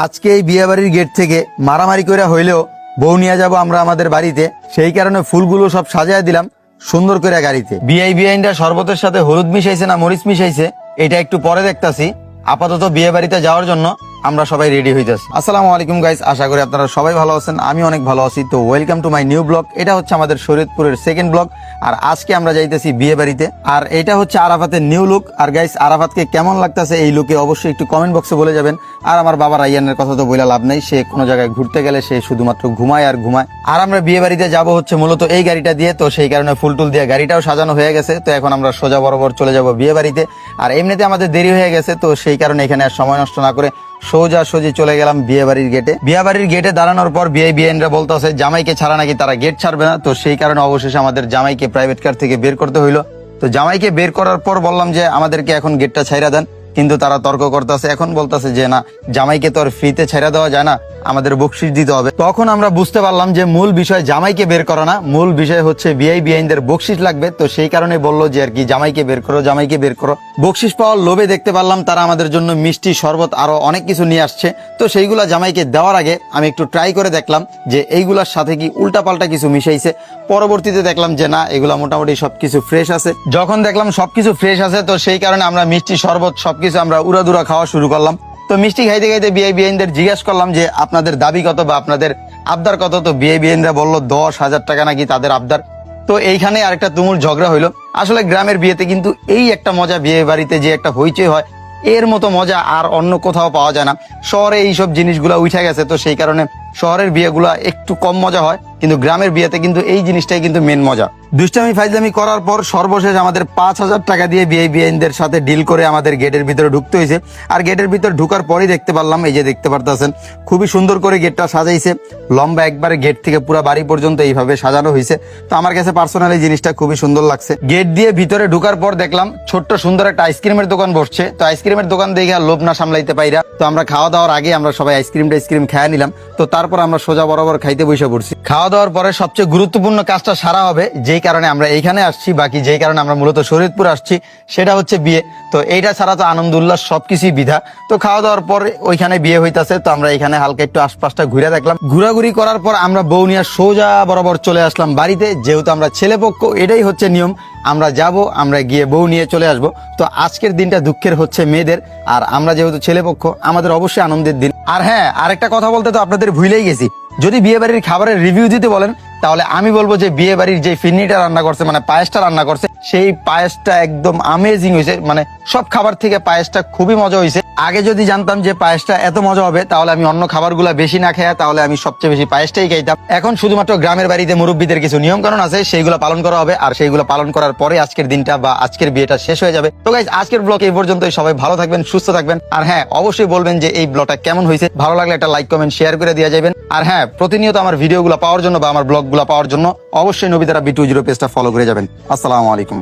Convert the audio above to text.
আজকে এই বিয়ে বাড়ির গেট থেকে মারামারি করে হইলেও বউ নিয়ে যাব আমরা আমাদের বাড়িতে। সেই কারণে ফুলগুলো সব সাজায় দিলাম সুন্দর করে গাড়িতে। বিআই বিআইনটা শরবতের সাথে হলুদ মিশাইছে না মরিচ মিশাইছে, এটা একটু পরে দেখতাছি। আপাতত বিয়ে বাড়িতে যাওয়ার জন্য আমরা সবাই রেডি হইতেছি আসসালামু আলাইকুম গাইস আশা করি আপনারা সবাই ভালো আছেন আমি অনেক ভালো আছি। তো welcome to my new blog এটা হচ্ছে আমাদের শরীয়তপুরের সেকেন্ড ব্লগ আর আজকে আমরা যাইতেছি বিয়ে বাড়িতে। আর এটা হচ্ছে আরাফাতের নিউ লুক আর গাইস আরাফাতকে কেমন লাগতেছে এই লুকে অবশ্যই একটু কমেন্ট বক্সে বলে যাবেন। আর আমার বাবা রাইয়ানের কথা তো বলে লাভ নেই, সে কোনো জায়গায় ঘুরতে গেলে সে শুধুমাত্র ঘুমায় আর ঘুমায়। আর আমরা বিয়ে বাড়িতে যাব হচ্ছে মূলত এই গাড়িটা দিয়ে, তো সেই কারণে ফুল টুল দিয়ে গাড়িটাও সাজানো হয়ে গেছে। তো এখন আমরা সোজা বরাবর চলে যাব বিয়ে বাড়িতে। আর এমনিতে আমাদের দেরি হয়ে গেছে, তো সেই কারণে এখানে আর সময় নষ্ট না করে সোজা সোজি চলে গেলাম বিয়ে বাড়ির গেটে বিয়ে বাড়ির গেটে দাঁড়ানোর পর বিয়ে বিএনরা বলতেছে, জামাইকে ছাড়া নাকি তারা গেট ছাড়বে না? তো সেই কারণে অবশেষে আমাদের জামাইকে প্রাইভেট কার থেকে বের করতে হইল। তো জামাইকে বের করার পর বললাম যে, আমাদেরকে এখন গেটটা ছাইরা দেন। কিন্তু তারা তর্ক করতেছে, এখন বলতেছে যে, না, জামাইকে তো আর ফ্রিতে ছেড়ে দেওয়া যায় না, আমাদের বকশিস দিতে হবে। তখন আমরা বুঝতে পারলাম যে, মূল বিষয় জামাইকে বের করা না, মূল বিষয় হচ্ছে বিআই বিআইনদের বকশিস লাগবে। তো সেই কারণে বলল যে, আর কি, জামাইকে বের করো, জামাইকে বের করো। বকশিস পাওয়ার লোভে দেখতে পারলাম তারা আমাদের জন্য মিষ্টি শরবত আরও অনেক কিছু নিয়ে আসছে। তো সেইগুলা জামাইকে দেওয়ার আগে আমি একটু ট্রাই করে দেখলাম যে, এইগুলার সাথে কি উল্টাপাল্টা কিছু মিশাইছে। পরবর্তীতে দেখলাম যে, না, এগুলা মোটামুটি সবকিছু ফ্রেশ আছে। যখন দেখলাম সবকিছু ফ্রেশ আছে, তো সেই কারণে আমরা মিষ্টি শরবত সবকিছু আমরা উড়াদুরা খাওয়া শুরু করলাম। তো মিষ্টি খাইতে খাইতে বিআই বিআইনদের জিজ্ঞেস করলাম যে, আপনাদের দাবি কত বা আপনাদের আবদার কত? তো বিআই বিআইনরা বলল, দশ হাজার টাকা নাকি তাদের আবদার। তো এইখানে আরেকটা তুমুল ঝগড়া হইল। আসলে গ্রামের বিয়েতে কিন্তু এই একটা মজা বিয়ে বাড়িতে যে একটা হইচই হয়, এর মতো মজা আর অন্য কোথাও পাওয়া যায় না। শহরে এইসব জিনিসগুলো উঠে গেছে, তো সেই কারণে শহরের বিয়েগুলা একটু কম মজা হয়, কিন্তু গ্রামের বিয়েতে কিন্তু এই জিনিসটাই কিন্তু মেন মজা। দুষ্টামি ফাইজলামি করার পর সর্বশেষ আমাদের পাঁচ হাজার টাকা দিয়ে বিয়ে বিআইনদের সাথে ডিল করে আমাদের গেটের ভিতরে ঢুকতে হয়েছে। আর গেটের ভিতর ঢুকার পরেই দেখতে পারলাম, এই যে দেখতে পারতেছেন, খুবই সুন্দর করে গেটটা সাজাইছে। লম্বা একবারে গেট থেকে পুরো বাড়ি পর্যন্ত এইভাবে সাজানো হয়েছে। তো আমার কাছে পার্সোনালি জিনিসটা খুবই সুন্দর লাগছে। গেট দিয়ে ভিতরে ঢুকার পর দেখলাম, ছোট্ট সুন্দর একটা আইসক্রিমের দোকান বসছে। তো আইসক্রিমের দোকান দেখে আর লোভ না সামলাইতে পাইরা। তো আমরা খাওয়া দাওয়ার আগে আমরা সবাই আইসক্রিম টাইসক্রিম খেয়ে নিলাম। তো তারপর আমরা সোজা বরাবর খাইতে বসে পড়ছি। খাওয়া দাওয়ার পরে সবচেয়ে গুরুত্বপূর্ণ কাজটা সারা হবে, যেই কারণে আমরা এইখানে আসছি, বাকি যেই কারণে আমরা মূলত শরীরপুর আসছি, সেটা হচ্ছে বিয়ে। তো এইটা ছাড়া তো আনন্দ উল্লাস সবকিছুই বিধা। তো খাওয়া দাওয়ার পর ওইখানে বিয়ে হইতাছে, তো আমরা এখানে হালকা একটু আশপাশটা ঘুরে দেখলাম। ঘোরাঘুরি করার পর আমরা বউ নিয়ে সোজা বরাবর চলে আসলাম বাড়িতে, যেহেতু আমরা ছেলেপক্ষ, এটাই হচ্ছে নিয়ম। আমরা যাব, আমরা গিয়ে বউ নিয়ে চলে আসব। তো আজকের দিনটা দুঃখের হচ্ছে মেয়েদের, আর আমরা যেহেতু ছেলেপক্ষ, আমাদের অবশ্যই আনন্দের দিন। আর হ্যাঁ আরেকটা কথা বলতে তো আপনাদের ভুলেই গেছি। যদি বিয়ে বাড়ির খাবারের রিভিউ দিতে বলেন, তাহলে আমি বলব যে বিয়ে বাড়ির যে ফিরনিটা রান্না করছে মানে পায়েসটা রান্না করছে, সেই পায়েসটা একদম আমেজিং হয়েছে। মানে সব খাবার থেকে পায়েসটা খুবই মজা হয়েছে। আগে যদি জানতাম যে পায়েসটা এত মজা হবে, তাহলে আমি অন্য খাবারগুলো বেশি না খেয়ে তাহলে আমি সবচেয়ে বেশি পায়েসটাই খাইতাম। এখন শুধুমাত্র গ্রামের বাড়িতে মুরব্বীদের কিছু নিয়ম কারণ আছে, সেইগুলো পালন করা হবে, আর সেইগুলো পালন করার পরে আজকের দিনটা বা আজকের বিয়েটা শেষ হয়ে যাবে। তো গাইজ আজকের ব্লগ এই পর্যন্তই, সবাই ভালো থাকবেন, সুস্থ থাকবেন, আর হ্যাঁ অবশ্যই বলবেন যে এই ব্লগটা কেমন হয়েছে। ভালো লাগলে একটা লাইক কমেন্ট শেয়ার করে দিয়ে যাবেন। আর হ্যাঁ প্রতিনিয়ত আমার ভিডিওগুলো পাওয়ার জন্য বা আমার ব্লগগুলো পাওয়ার জন্য অবশ্যই নবিতারা বি টু জিরো পেজটা ফলো করে যাবেন। আসসালামু আলাইকুম।